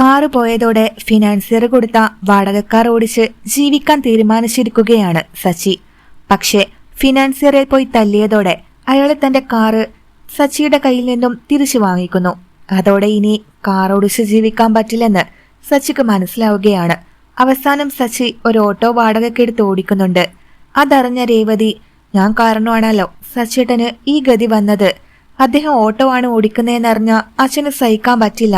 Car പോയതോടെ financier കൊടുത്ത വാടകക്കാർ ഓടിച്ച് ജീവിക്കാൻ തീരുമാനിച്ചിരിക്കുകയാണ് സച്ചി. പക്ഷേ ഫിനാൻസിയറെ പോയി തല്ലിയതോടെ അയാൾ തന്റെ കാറ് സച്ചിയുടെ കയ്യിൽ നിന്നും തിരിച്ചു വാങ്ങിക്കുന്നു. അതോടെ ഇനി കാർ ഓടിച്ച് ജീവിക്കാൻ പറ്റില്ലെന്ന് സച്ചിക്ക് മനസ്സിലാവുകയാണ്. അവസാനം സച്ചി ഒരു ഓട്ടോ വാടകയ്ക്കെടുത്ത് ഓടിക്കുന്നുണ്ട്. അതറിഞ്ഞ രേവതി ഞാൻ കാരണമാണല്ലോ സച്ചേട്ടന് ഈ ഗതി വന്നത്. അദ്ദേഹം ഓട്ടോ ആണ് ഓടിക്കുന്നതെന്നറിഞ്ഞ അച്ഛന് സഹിക്കാൻ പറ്റില്ല.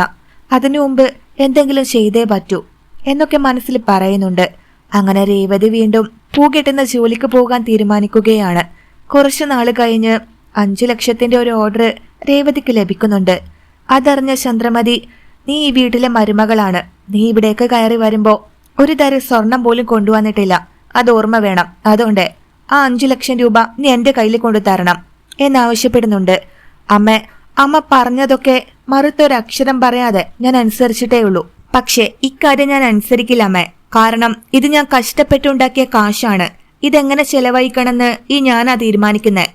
അതിനു മുമ്പ് എന്തെങ്കിലും ചെയ്തേ പറ്റൂ എന്നൊക്കെ മനസ്സിൽ പറയുന്നുണ്ട്. അങ്ങനെ രേവതി വീണ്ടും പൂകെട്ടുന്ന ജോലിക്ക് പോകാൻ തീരുമാനിക്കുകയാണ്. കുറച്ചു നാൾ കഴിഞ്ഞ് അഞ്ചു ലക്ഷത്തിന്റെ ഒരു ഓർഡർ രേവതിക്ക് ലഭിക്കുന്നുണ്ട്. അതറിഞ്ഞ ചന്ദ്രമതി നീ ഈ വീട്ടിലെ മരുമകളാണ്. നീ ഇവിടേക്ക് കയറി വരുമ്പോ ഒരു തരം സ്വർണം പോലും കൊണ്ടുവന്നിട്ടില്ല. അത് ഓർമ്മ വേണം. അതുകൊണ്ട് ആ അഞ്ചു ലക്ഷം രൂപ നീ എന്റെ കയ്യിൽ കൊണ്ടു തരണം എന്നാവശ്യപ്പെടുന്നുണ്ട്. അമ്മ അമ്മ പറഞ്ഞതൊക്കെ മറുത്തൊരക്ഷരം പറയാതെ ഞാൻ അനുസരിച്ചിട്ടേ ഉള്ളൂ. പക്ഷേ ഇക്കാര്യം ഞാൻ അനുസരിക്കില്ല അമ്മേ. കാരണം ഇത് ഞാൻ കഷ്ടപ്പെട്ടുണ്ടാക്കിയ കാശാണ്. ഇതെങ്ങനെ ചെലവഴിക്കണമെന്ന് ഈ ഞാനാ തീരുമാനിക്കുന്നേ?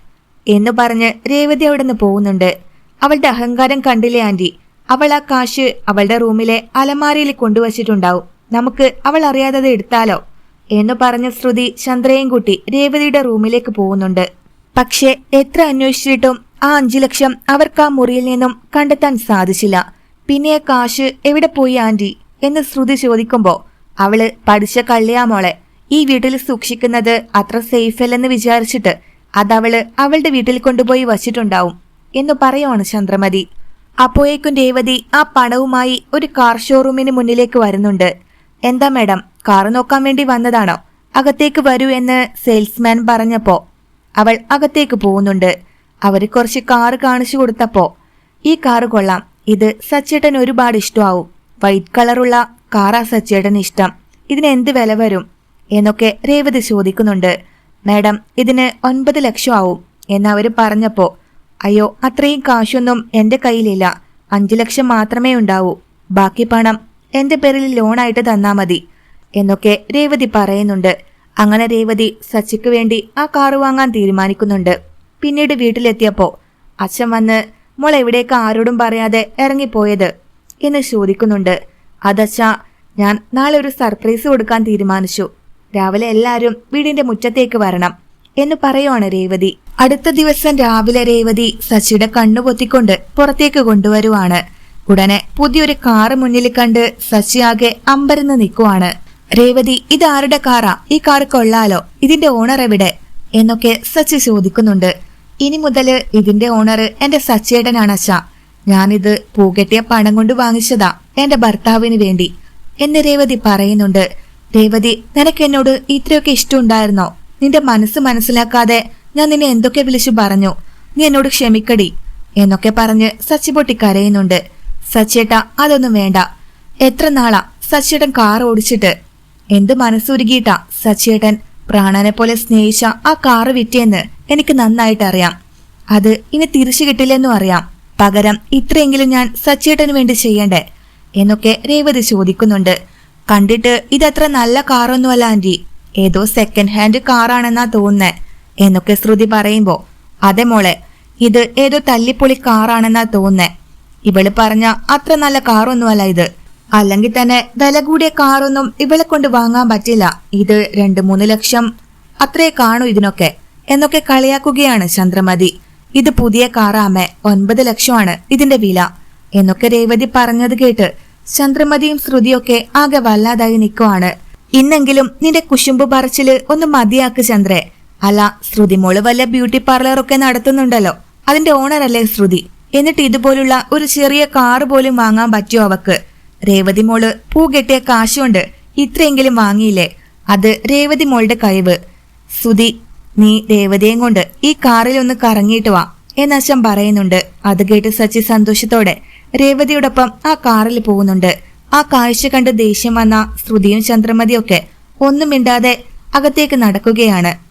എന്ന് പറഞ്ഞ് രേവതി അവിടെ നിന്ന് പോകുന്നുണ്ട്. അവളുടെ അഹങ്കാരം കണ്ടില്ലേ ആന്റി? അവൾ ആ കാശ് അവളുടെ റൂമിലെ അലമാരയിൽ കൊണ്ടുവച്ചിട്ടുണ്ടാവും. നമുക്ക് അവൾ അറിയാതെ എടുത്താലോ? എന്ന് പറഞ്ഞ ശ്രുതി ചന്ദ്രയും കുട്ടി രേവതിയുടെ റൂമിലേക്ക് പോകുന്നുണ്ട്. പക്ഷേ എത്ര അന്വേഷിച്ചിട്ടും ആ അഞ്ചു ലക്ഷം അവർക്ക് ആ മുറിയിൽ നിന്നും കണ്ടെത്താൻ സാധിച്ചില്ല. പിന്നെ കാശ് എവിടെ പോയി ആന്റി? എന്ന് ശ്രുതി ചോദിക്കുമ്പോ അവൾ പഠിച്ച കള്ളിയാമോളെ ഈ വീട്ടിൽ സൂക്ഷിക്കുന്നത് അത്ര സേഫ് അല്ലെന്ന് വിചാരിച്ചിട്ട് അതവൾ അവളുടെ വീട്ടിൽ കൊണ്ടുപോയി വച്ചിട്ടുണ്ടാവും എന്ന് പറയുവാണ് ചന്ദ്രമതി. അപ്പോയേക്കും രേവതി ആ പണവുമായി ഒരു കാർ ഷോറൂമിന് മുന്നിലേക്ക് വരുന്നുണ്ട്. എന്താ മേഡം കാർ നോക്കാൻ വേണ്ടി വന്നതാണോ? അകത്തേക്ക് വരൂ എന്ന് സെയിൽസ്മാൻ പറഞ്ഞപ്പോ അവൾ അകത്തേക്ക് പോകുന്നുണ്ട്. അവർ കുറച്ച് കാറ് കാണിച്ചു കൊടുത്തപ്പോ ഈ കാറ് കൊള്ളാം. ഇത് സച്ചേട്ടൻ ഒരുപാട് ഇഷ്ടമാവും. വൈറ്റ് കളറുള്ള കാറാ സച്ചേട്ടൻ ഇഷ്ടം. ഇതിന് എന്ത് വില വരും? എന്നൊക്കെ രേവതി ചോദിക്കുന്നുണ്ട്. മാഡം ഇതിന് ഒൻപത് ലക്ഷം ആവും. എന്നവര് പറഞ്ഞപ്പോ അയ്യോ അത്രയും കാശൊന്നും എന്റെ കയ്യിലില്ല. അഞ്ചു ലക്ഷം മാത്രമേ ഉണ്ടാവൂ. ബാക്കി പണം എന്റെ പേരിൽ ലോണായിട്ട് തന്നാ മതി. എന്നൊക്കെ രേവതി പറയുന്നുണ്ട്. അങ്ങനെ രേവതി സച്ചിക്ക് വേണ്ടി ആ കാറ് വാങ്ങാൻ തീരുമാനിക്കുന്നുണ്ട്. പിന്നീട് വീട്ടിലെത്തിയപ്പോ അച്ഛൻ വന്ന് മോൾ എവിടേക്ക് ആരോടും പറയാതെ ഇറങ്ങിപ്പോയത്? എന്ന് ചോദിക്കുന്നുണ്ട്. അതച്ഛ ഞാൻ നാളെ ഒരു സർപ്രൈസ് കൊടുക്കാൻ തീരുമാനിച്ചു. രാവിലെ എല്ലാവരും വീടിന്റെ മുറ്റത്തേക്ക് വരണം എന്ന് പറയുവാണ് രേവതി. അടുത്ത ദിവസം രാവിലെ രേവതി സച്ചിയുടെ കണ്ണു പൊത്തിക്കൊണ്ട് പുറത്തേക്ക് കൊണ്ടുവരുവാണ്. ഉടനെ പുതിയൊരു കാറ് മുന്നിൽ കണ്ട് സച്ചി ആകെ അമ്പരന്ന് നിൽക്കുവാണ്. രേവതി ഇതാരുടെ കാറാ? ഈ കാർ കൊള്ളാലോ? ഇതിന്റെ ഓണർ എവിടെ? എന്നൊക്കെ സച്ചി ചോദിക്കുന്നുണ്ട്. ഇനി മുതൽ ഇതിന്റെ ഓണർ എന്റെ സച്ചേടനാണ് അച്ഛ. ഞാനിത് പൂകെട്ടിയ പണം കൊണ്ട് വാങ്ങിച്ചതാ എന്റെ ഭർത്താവിന് വേണ്ടി. എന്ന് രേവതി പറയുന്നുണ്ട്. രേവതി നിനക്ക് എന്നോട് ഇത്രയൊക്കെ ഇഷ്ടമുണ്ടായിരുന്നോ? നിന്റെ മനസ്സ് മനസ്സിലാക്കാതെ ഞാൻ നിന്നെ എന്തൊക്കെ വിളിച്ചു പറഞ്ഞു? നീ എന്നോട് ക്ഷമിക്കടി എന്നൊക്കെ പറഞ്ഞ് സച്ചി പൊട്ടി കരയുന്നുണ്ട്. സച്ചേട്ട അതൊന്നും വേണ്ട. എത്ര നാളാ സച്ചേട്ടൻ കാർ ഓടിച്ചിട്ട്? എന്ത് മനസ്സുരുകിയിട്ടാ സച്ചേട്ടൻ പ്രാണനെ പോലെ സ്നേഹിച്ച ആ കാറ് വിറ്റേന്ന്? എനിക്ക് നന്നായിട്ട് അറിയാം. അത് ഇനി തിരിച്ചു കിട്ടില്ലെന്നും അറിയാം. പകരം ഇത്രയെങ്കിലും ഞാൻ സച്ചേട്ടന് വേണ്ടി ചെയ്യണ്ടേ? എന്നൊക്കെ രേവതി ചോദിക്കുന്നുണ്ട്. കണ്ടിട്ട് ഇതത്ര നല്ല കാറൊന്നുമല്ല ആന്റി. ഏതോ സെക്കൻഡ് ഹാൻഡ് കാറാണെന്നാ തോന്നുന്നേ എന്നൊക്കെ ശ്രുതി പറയുമ്പോ അതെ മോളെ ഇത് ഏതോ തല്ലിപ്പൊളി കാറാണെന്നാ തോന്നുന്നേ. ഇവൾ പറഞ്ഞ അത്ര നല്ല കാറൊന്നുമല്ല ഇത്. അല്ലെങ്കിൽ തന്നെ വില കൂടിയ കാറൊന്നും ഇവളെ കൊണ്ട് വാങ്ങാൻ പറ്റില്ല. ഇത് രണ്ടു മൂന്ന് ലക്ഷം. അത്രേ കാണൂ ഇതിനൊക്കെ. എന്നൊക്കെ കളിയാക്കുകയാണ് ചന്ദ്രമതി. ഇത് പുതിയ കാറാമേ ഒൻപത് ലക്ഷമാണ് ഇതിന്റെ വില. എന്നൊക്കെ രേവതി പറഞ്ഞത് കേട്ട് ചന്ദ്രമതിയും ശ്രുതിയൊക്കെ ആകെ വല്ലാതായി നിൽക്കുവാണ് ഇന്നെങ്കിലും നിന്റെ കുശുമ്പ് പറച്ചിൽ ഒന്ന് മതിയാക്ക് ചന്ദ്രേ. അല്ല ശ്രുതി മോൾ വല്ല ബ്യൂട്ടി പാർലറൊക്കെ നടത്തുന്നുണ്ടല്ലോ. അതിന്റെ ഓണറല്ലേ ശ്രുതി? എന്നിട്ട് ഇതുപോലുള്ള ഒരു ചെറിയ കാറ് പോലും വാങ്ങാൻ പറ്റുമോ അവക്ക്? രേവതി മോൾ പൂ കെട്ടിയ കാശുകൊണ്ട് ഇത്രയെങ്കിലും വാങ്ങിയില്ലേ? അത് രേവതി മോളുടെ കഴിവ്. സുതി നീ ദേവതയും കൊണ്ട് ഈ കാറിൽ ഒന്ന് കറങ്ങിയിട്ട് വാ എന്ന് അച്ഛൻ പറയുന്നുണ്ട്. അത് കേട്ട് സച്ചി സന്തോഷത്തോടെ രേവതിയോടൊപ്പം ആ കാറിൽ പോകുന്നുണ്ട്. ആ കാഴ്ച കണ്ട് ദേഷ്യം വന്ന ശ്രുതിയും ചന്ദ്രമതിയൊക്കെ ഒന്നും മിണ്ടാതെ അകത്തേക്ക് നടക്കുകയാണ്.